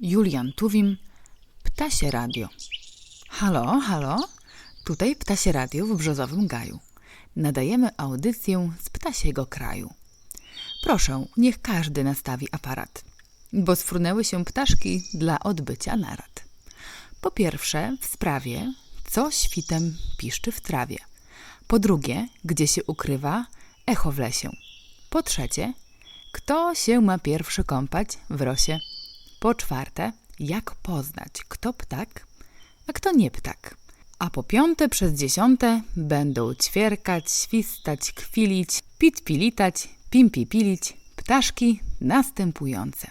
Julian Tuwim, Ptasie Radio. Halo, halo, tutaj Ptasie Radio w Brzozowym Gaju. Nadajemy audycję z ptasiego kraju. Proszę, niech każdy nastawi aparat, bo sfrunęły się ptaszki dla odbycia narad. Po pierwsze, w sprawie, co świtem piszczy w trawie. Po drugie, gdzie się ukrywa echo w lesie. Po trzecie, kto się ma pierwszy kąpać w rosie. Po czwarte, jak poznać, kto ptak, a kto nie ptak. A po piąte przez dziesiąte będą ćwierkać, świstać, kwilić, pit-pilitać, pimpi-pilić ptaszki następujące.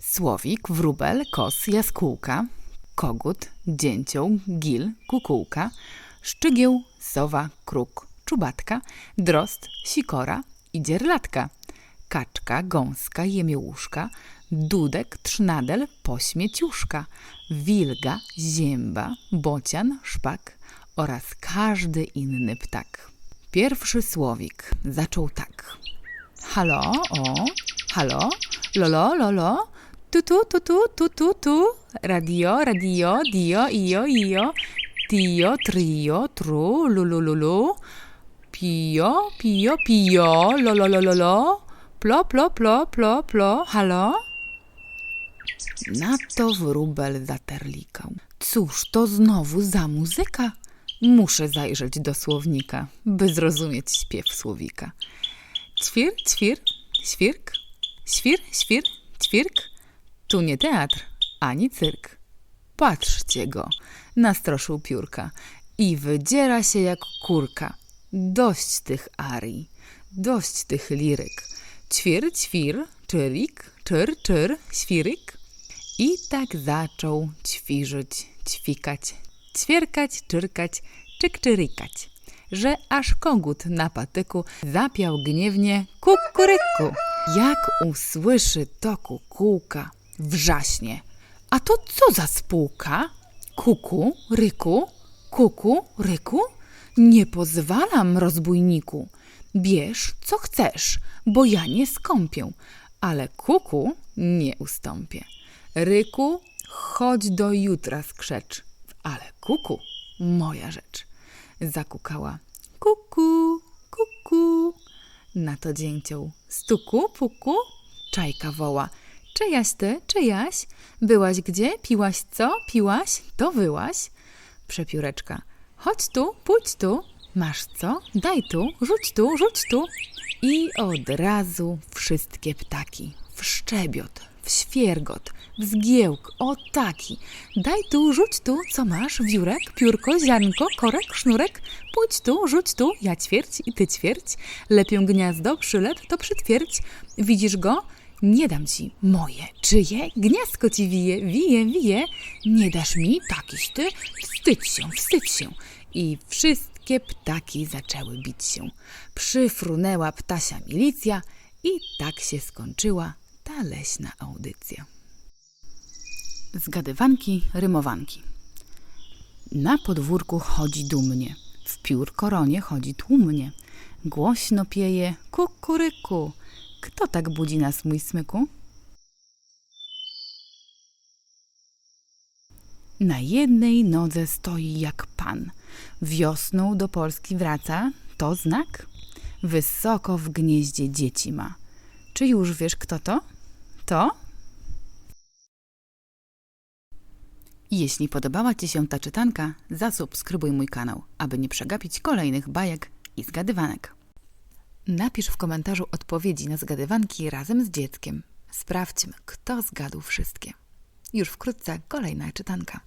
Słowik, wróbel, kos, jaskółka, kogut, dzięcioł, gil, kukułka, szczygieł, sowa, kruk, czubatka, drozd, sikora i dzierlatka, kaczka, gąska, jemiołuszka, dudek, trznadel, pośmieciuszka, wilga, zięba, bocian, szpak oraz każdy inny ptak. Pierwszy słowik zaczął tak. Halo, o, halo, lolo, lolo, tu, tu, tu, tu, tu, tu, tu, radio, radio, dio, io, io, tio, trio, tru, lulu, lulu, pio, pio, pio, lo, lo, lo, lo, lo, plo, plo, plo, plo, plo, halo? Na to wróbel zaterlikał. Cóż to znowu za muzyka? Muszę zajrzeć do słownika, by zrozumieć śpiew słowika. Ćwir, ćwir, świrk, świr, świr, ćwirk. Tu nie teatr, ani cyrk. Patrzcie go, nastroszył piórka i wydziera się jak kurka. Dość tych arii, dość tych liryk. Ćwir, ćwir, czyrik, czyr, czyr, świryk. I tak zaczął ćwirzyć, ćwikać, ćwierkać, czyrkać, czyk-czyrikać, że aż kogut na patyku zapiał gniewnie kukuryku. Jak usłyszy to kukułka, wrzaśnie. A to co za spółka? Kuku, ryku, kuku, ryku? Nie pozwalam, rozbójniku. Bierz, co chcesz, bo ja nie skąpię, ale kuku nie ustąpię. Ryku, chodź do jutra skrzecz, ale kuku, moja rzecz. Zakukała. Kuku, kuku. Na to dzięcioł. Stuku, puku. Czajka woła. Czyjaś ty, czyjaś? Byłaś gdzie? Piłaś co? Piłaś? To wyłaś? Przepióreczka. Chodź tu, pójdź tu. Masz co? Daj tu, rzuć tu, rzuć tu. I od razu wszystkie ptaki. W szczebiot, w świergot, w zgiełk, o taki. Daj tu, rzuć tu, co masz? Wiórek, piórko, ziarnko, korek, sznurek. Pójdź tu, rzuć tu, ja ćwierć i ty ćwierć. Lepię gniazdo, przylep, to przytwierdź. Widzisz go? Nie dam ci moje, czyje? Gniazdko ci wije, wije, wije. Nie dasz mi, takiś ty? Wstydź się, wstydź się. I wszystkie ptaki zaczęły bić się. Przyfrunęła ptasia milicja i tak się skończyła ta leśna audycja. Zgadywanki, rymowanki. Na podwórku chodzi dumnie, w piór koronie chodzi tłumnie. Głośno pieje kukuryku. Kto tak budzi nas, mój smyku? Na jednej nodze stoi jak pan. Wiosną do Polski wraca, to znak? Wysoko w gnieździe dzieci ma. Czy już wiesz, kto to? To? Jeśli podobała Ci się ta czytanka, zasubskrybuj mój kanał, aby nie przegapić kolejnych bajek i zgadywanek. Napisz w komentarzu odpowiedzi na zgadywanki razem z dzieckiem. Sprawdźmy, kto zgadł wszystkie. Już wkrótce kolejna czytanka.